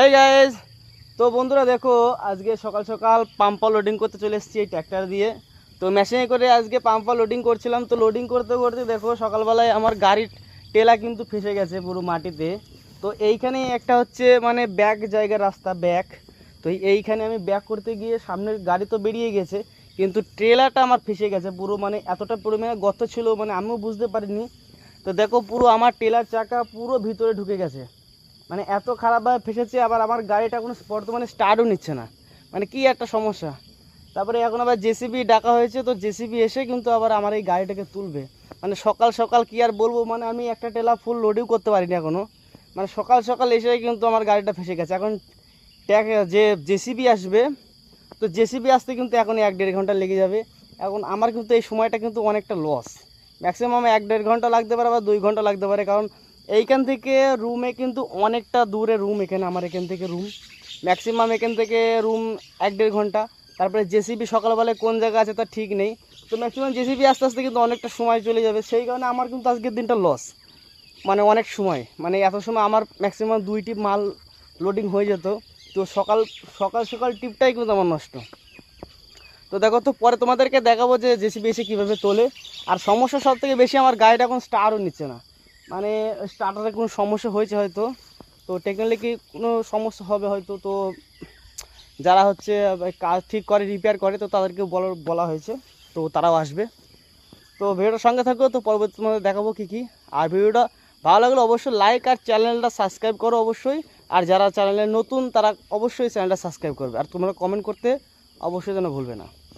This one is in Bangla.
এই গাইজ তো বন্ধুরা দেখো, আজকে সকাল সকাল পাম্পা লোডিং করতে চলে এসেছি এই ট্র্যাক্টর দিয়ে। তো মেশিনে করে আজকে পাম্পা লোডিং করছিলাম। তো লোডিং করতে করতে দেখো, সকালবেলায় আমার গাড়ির টেলা কিন্তু ফেসে গেছে পুরো মাটিতে। তো এইখানে একটা হচ্ছে মানে ব্যাক জায়গার রাস্তা ব্যাক তো এইখানে আমি ব্যাক করতে গিয়ে সামনের গাড়ি তো বেরিয়ে গেছে, কিন্তু ট্রেলারটা আমার ফেসে গেছে পুরো মানে এতটা পরিমাণে গর্ত ছিল মানে আমিও বুঝতে পারিনি। তো দেখো পুরো আমার টেলার চাকা পুরো ভিতরে ঢুকে গেছে। মানে এত খারাপভাবে ফেসেছে, আবার আমার গাড়িটা কোনো বর্তমানে স্টার্টও নিচ্ছে না। মানে কি একটা সমস্যা। তারপরে এখন আবার জেসিবি ডাকা হয়েছে, তো জেসিবি এসে কিন্তু আবার আমার এই গাড়িটাকে তুলবে। মানে সকাল সকাল কি আর বলব মানে আমি একটা টেলা ফুল লোডিও করতে পারিনি এখনও মানে সকাল সকাল এসে কিন্তু আমার গাড়িটা ফেসে গেছে। এখন ট্যাক, যে জেসিবি আসবে, তো জেসিবি আসতে কিন্তু এখন এক দেড় ঘণ্টা লেগে যাবে। এখন আমার কিন্তু এই সময়টা কিন্তু অনেকটা লস ম্যাক্সিমাম এক দেড় ঘণ্টা লাগতে পারে বা দুই ঘণ্টা লাগতে পারে, কারণ এইখান থেকে রুমে কিন্তু অনেকটা দূরে রুম এখানে, আমার এখান থেকে রুম ম্যাক্সিমাম এখান থেকে রুম এক দেড় ঘণ্টা। তারপরে জেসিবি সকালবেলায় কোন জায়গা আছে তার ঠিক নেই। তো ম্যাক্সিমাম জেসিবি আস্তে আস্তে কিন্তু অনেকটা সময় চলে যাবে। সেই কারণে আমার কিন্তু আজকের দিনটা লস মানে অনেক সময়। মানে এত সময় আমার ম্যাক্সিমাম দুইটি মাল লোডিং হয়ে যেত। তো সকাল সকাল সকাল টিপটাই কিন্তু আমার নষ্ট। তো দেখো তো, পরে তোমাদেরকে দেখাবো যে জেসিবি এসে কীভাবে তোলে। আর সমস্যা সব থেকে বেশি আমার গাড়িটা এখন স্টারও নিচ্ছে না। মানে স্টার্টারে কোনো সমস্যা হয়েছে হয়তো, তো টেকনিক্যালি কি কোনো সমস্যা হবে হয়তো, তো যারা হচ্ছে কাজ ঠিক করে রিপেয়ার করে, তো তাদেরকে বলা বলা হয়েছে, তো তারাও আসবে। তো ভিডিওটার সঙ্গে থাকো, তো পরবর্তী তোমাদের দেখাবো কী কী। আর ভিডিওটা ভালো লাগলে অবশ্যই লাইক আর চ্যানেলটা সাবস্ক্রাইব করো অবশ্যই। আর যারা চ্যানেলে নতুন, তারা অবশ্যই চ্যানেলটা সাবস্ক্রাইব করবে। আর তোমরা কমেন্ট করতে অবশ্যই যেন ভুলবে না।